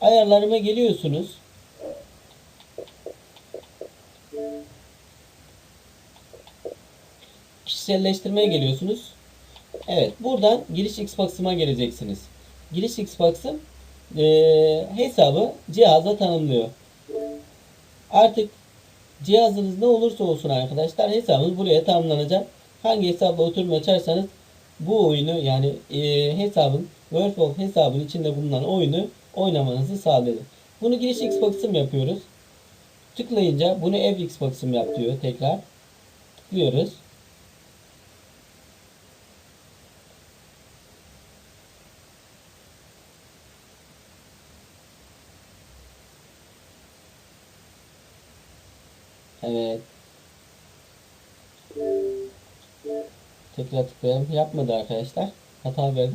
Ayarlarıma geliyorsunuz. Kişiselleştirmeye geliyorsunuz. Evet. Buradan giriş Xbox'ıma geleceksiniz. Giriş Xbox'ım eee, hesabı cihaza tanımlıyor. Artık cihazınız ne olursa olsun arkadaşlar hesabınız buraya tanımlanacak. Hangi hesapla oturum açarsanız bu oyunu yani eee, hesabın World of hesabın içinde bulunan oyunu oynamanızı sağladı. Bunu giriş Xbox'ım yapıyoruz. Tıklayınca bunu ev Xbox'ım yap diyor tekrar. Tıklıyoruz. Evet. Tekrar tıklayalım. Yapmadı arkadaşlar. Hata verdi.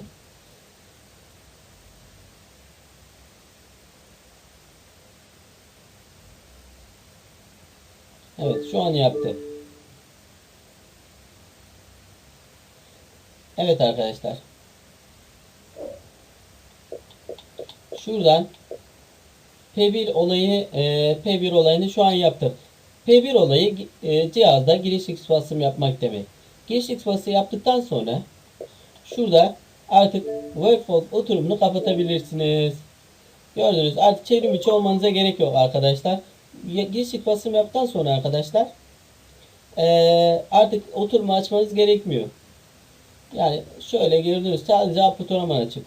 Evet şu an yaptı. Evet arkadaşlar. Şuradan P1 olayı e, P1 olayını şu an yaptık. P1 olayı e, cihazda giriş X basım yapmak demek. Giriş X bası yaptıktan sonra şurada artık workflow oturumunu kapatabilirsiniz. Gördünüz artık çevrim içi olmanıza gerek yok arkadaşlar. Giriş basım yaptıktan sonra arkadaşlar e, artık oturumu açmanız gerekmiyor. Yani şöyle gördünüz sadece otomatik açık.